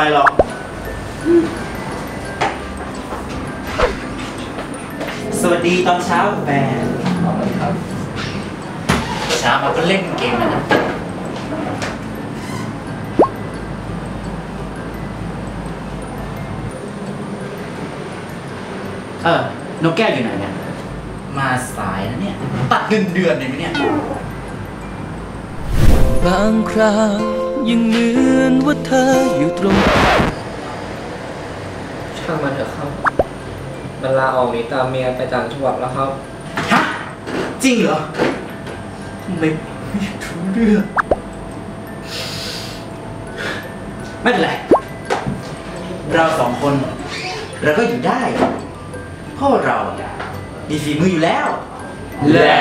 ไปหรอกสวัสดีตอนเช้าแฟนครับเช้ามาก็เล่นเกมแล้วนะเออนกแก้วอยู่ไหนเนี่ย มาสายนะเนี่ย ตัดเงินเดือนเลยไหมเนี่ย บางคราว ยังเหมือนว่าเธออยู่ตรงช่างมันเถอะครับ มันลาออกหนีตามเมียไปต่างจังหวัดแล้วครับ ฮะ จริงเหรอทำไมไม่รู้เรื่อง ไม่เป็นไร เราสองคน เราก็อยู่ได้เพราะเรา มีฝีมืออยู่แล้ว และ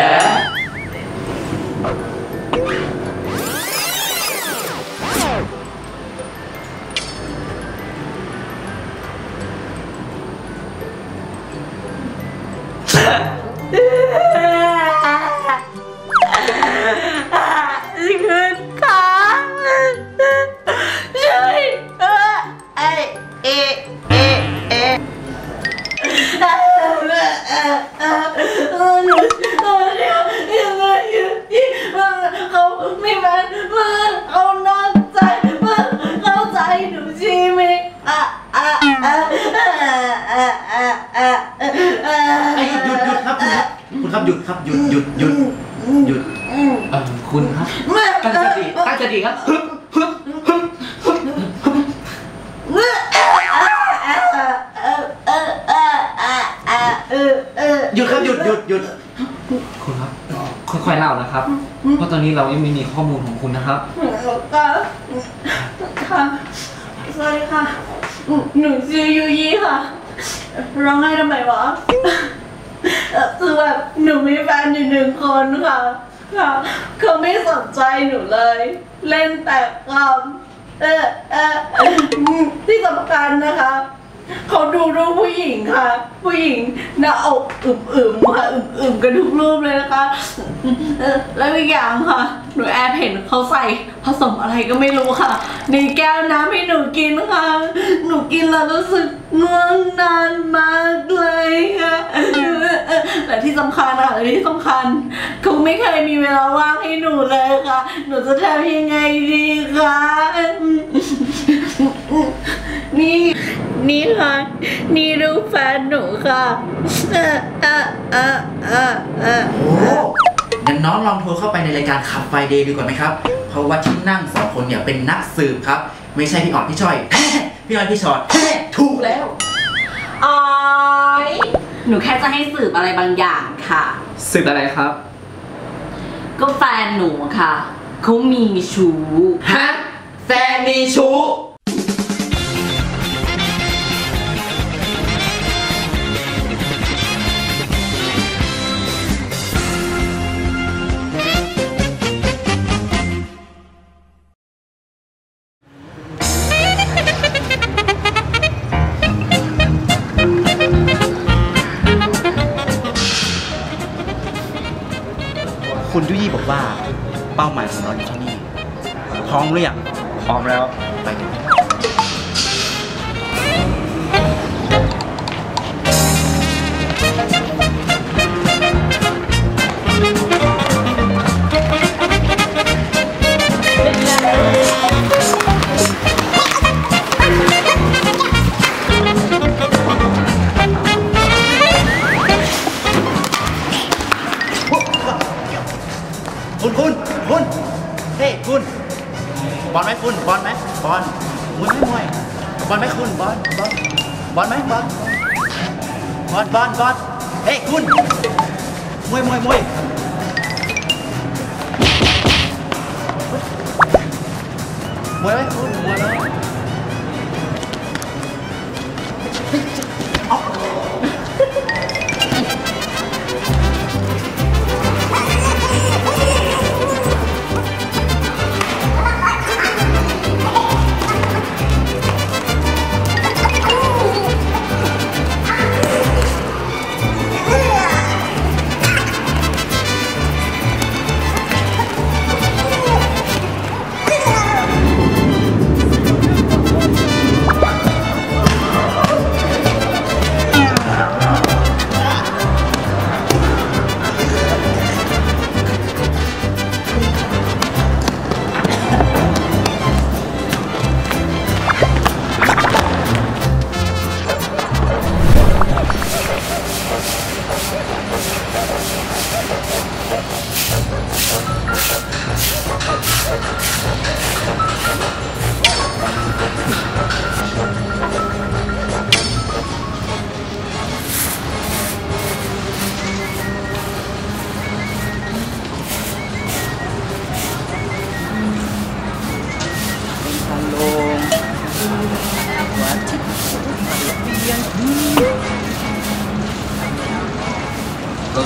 คุณครับคุณครับหยุดครับหยุดหยุดหยุดหยุดเออคุณครับตั้งสติตั้งสติครับฮึบฮึบฮึบฮึบหยุดครับหยุดหยุดหยุดคุณครับค่อยๆเล่านะครับ เพราะตอนนี้เรายังไม่มีข้อมูลของคุณนะครับค่ะค่ะสวัสดีค่ะหนูชื่อยูยี่ค่ะร้องไห้ทำไมวะเอ่อ คือแบบหนูมีแฟนอยู่หนึ่งคนค่ะค่ะเขาไม่สนใจหนูเลย เล่นแต่คำเออเออที่สำคัญนะคะเขาดูรูปผู้หญิงค่ะ ผู้หญิงหน้าอกอึมๆค่ะอึมๆกันทุกรูปเลยนะคะแล้วอีกอย่างค่ะ หนูแอบเห็นเขาใส่ผสมอะไรก็ไม่รู้ค่ะ ในแก้วน้ำให้หนูกินค่ะ หนูกินแล้วรู้สึกง่วงนานมากเลยค่ะ และที่สำคัญค่ะและที่สำคัญเขาไม่เคยมีเวลาว่างให้หนูเลยค่ะ หนูจะทำยังไงดีคะนี่นี่ค่ะ นี่รูปแฟนหนูค่ะเออเออเออเออเออโอ้งั้นน้องลองโทรเข้าไปในรายการขับไฟเดย์ดีกว่าไหมครับ เพราะว่าที่นั่งสองคนเนี่ยเป็นนักสืบครับ ไม่ใช่พี่ออดพี่ชอย พี่ออดพี่ชอดถูกแล้วออย หนูแค่จะให้สืบอะไรบางอย่างค่ะ สึกอะไรครับ ก็แฟนหนูค่ะเขามีชู้ ฮะ แฟนมีชู้ คุณยุยี่บอกว่าเป้าหมายของเราอยู่ที่นี่พร้อมหรือยังพร้อมแล้ว คุณคุณคุณเฮ้คุณบอลไหมคุณบอลไหมบอลมวยไหมมวยบอลไหมคุณบอลบอลบอลไหมบอลบอลบอลบอลเฮ้คุณมวยมวยมวยมวยไหมคุณมวยไหม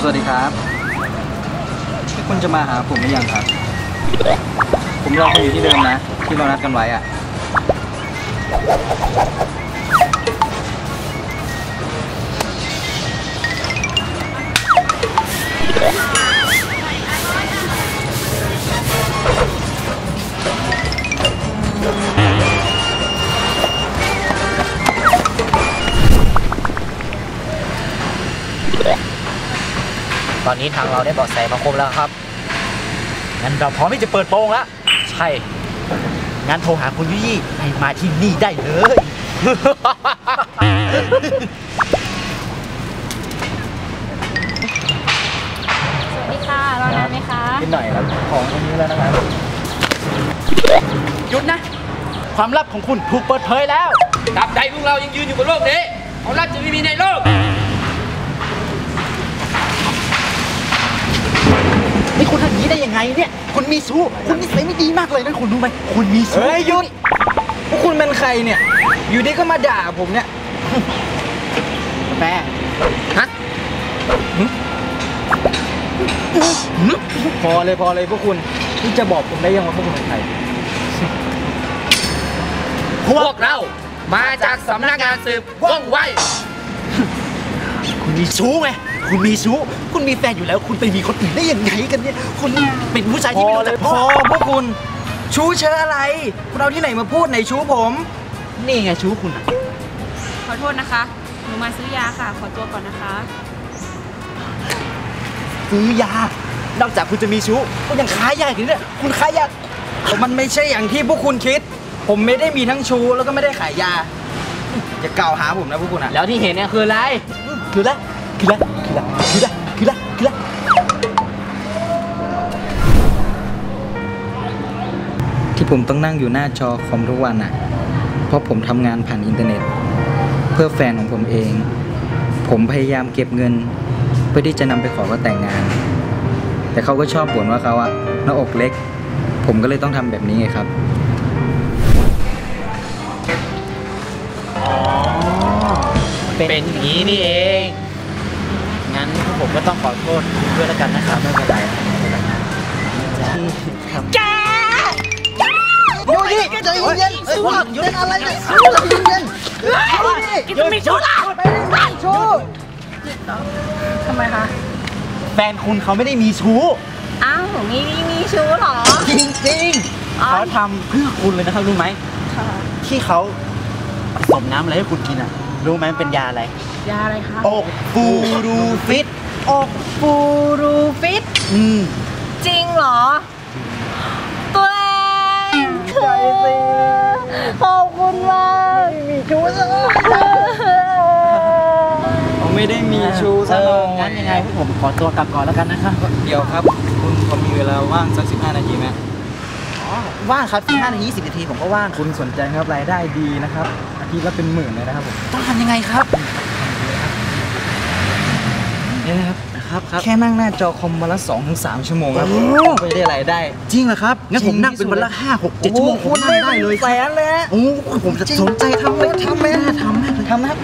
สวัสดีครับ คุณจะมาหาผมหรือยังครับ ผมรอคุณอยู่ที่เดิมนะ ที่เรานัดกันไว้อะ ตอนนี้ทางเราได้เบาะแสมาครบแล้วครับ งั้นเราพร้อมที่จะเปิดโปงแล้ว ใช่ งั้นโทรหาคุณยุยี่ให้มาที่นี่ได้เลย สวัสดีค่ะรอนานไหมคะนิดหน่อยครับ ของตรงนี้แล้วนะครับ หยุดนะ ความลับของคุณถูกเปิดเผยแล้ว ตับใดพวกเรายังยืนอยู่บนโลกนี้ความลับจะไม่มีในโลก คุณทำอย่างนี้ได้ยังไงเนี่ย คุณมีชู้ คุณนิสัยไม่ดีมากเลยนะคุณรู้ไหม คุณมีชู้เฮ้ยหยุดพวกคุณเป็นใครเนี่ย อยู่ดีก็มาด่าผมเนี่ยแม่พอเลยพอเลยพวกคุณที่จะบอกผมได้ยังว่าพวกคุณเป็นใคร พวกเรา มาจากสำนักงานสืบว่องไว คุณมีชู้ไงคุณมีชู้ คุณมีแฟนอยู่แล้ว คุณไปมีคนอื่นได้ยังไงกันเนี่ย คุณเป็นผู้ชายพที่อไม่รู้เลจัยกพพ่ออพวกคุณ ชู้เชื้ออะไรคุณเอาที่ไหนมาพูดในชู้ผม นี่ไงชู้คุณ ขอโทษนะคะ หนูมาซื้อยาค่ะ ขอตัวก่อนนะคะ ซื้อยา นอกจากคุณจะมีชู้คุณยังค้ายาอีกเนี่ยคุณค้ายา มันไม่ใช่อย่างที่พวกคุณคิด ผมไม่ได้มีทั้งชู้แล้วก็ไม่ได้ขายยา อย่ากล่าวหาผมนะพวกคุณอะแล้วที่เห็นเนี่ยคืออะไร คือละคือละคือละคือละคือละคือละที่ผมต้องนั่งอยู่หน้าจอคอมทุกวันอะเพราะผมทำงานผ่านอินเทอร์เน็ต เพื่อแฟนของผมเอง ผมพยายามเก็บเงิน เพื่อที่จะนำไปขอเขาแต่งงาน แต่เขาก็ชอบบ่นว่าเขาอะหน้าอกเล็ก ผมก็เลยต้องทำแบบนี้ไงครับ เป็นอย่างนี้นี่เอง งั้นพวกผมก็ต้องขอโทษด้วยแล้วกันนะครับไม่เป็นไรแกยูยี่ใจเย็นๆเอ้ยว่าอยู่เล่นอะไรเนี่ยใจเย็นๆกินมีชู้ละไปเล่นชู้ทำไมคะแฟนคุณเขาไม่ได้มีชู้อ้าวมีมีชู้เหรอ จริงๆเขาทำเพื่อคุณเลยนะครับรู้ไหมค่ะที่เขาผสมน้ำอะไรให้คุณกินอะ รู้ไหมมันเป็นยาอะไร ยาอะไรคะอกฟูรูฟิตอกฟูรูฟิต อืมจริงเหรอ ตัวเองคือขอบคุณมากมีชู้ซะผมไม่ได้มีชู้ซะหน่อยงั้นยังไงพวกผมขอตัวกลับก่อนแล้วกันนะครับเดี๋ยวครับ คุณพอมีเวลาว่างสัก15นาทีไหมว่างครับ15นาที20นาทีผมก็ว่าง คุณสนใจครับรายได้ดีนะครับอา ทิตย์ละเป็นหมื่นเลยนะครับผมต้องทำยังไงครับนี่นะครับครับครับแค่นั่งหน้าจอคอมวันละ2-3ถึง3ชั่วโมงครับโอ้ไม่ได้รายได้ จริงเหรอครับงั้นผมนั่งเป็นวันละห้าหกเจ็ดชั่วโมงผมนั่งได้เลยแสนเลยฮะโอ้ผมจะสนใจทำเลยทำไหมทำไหมทำนะครับ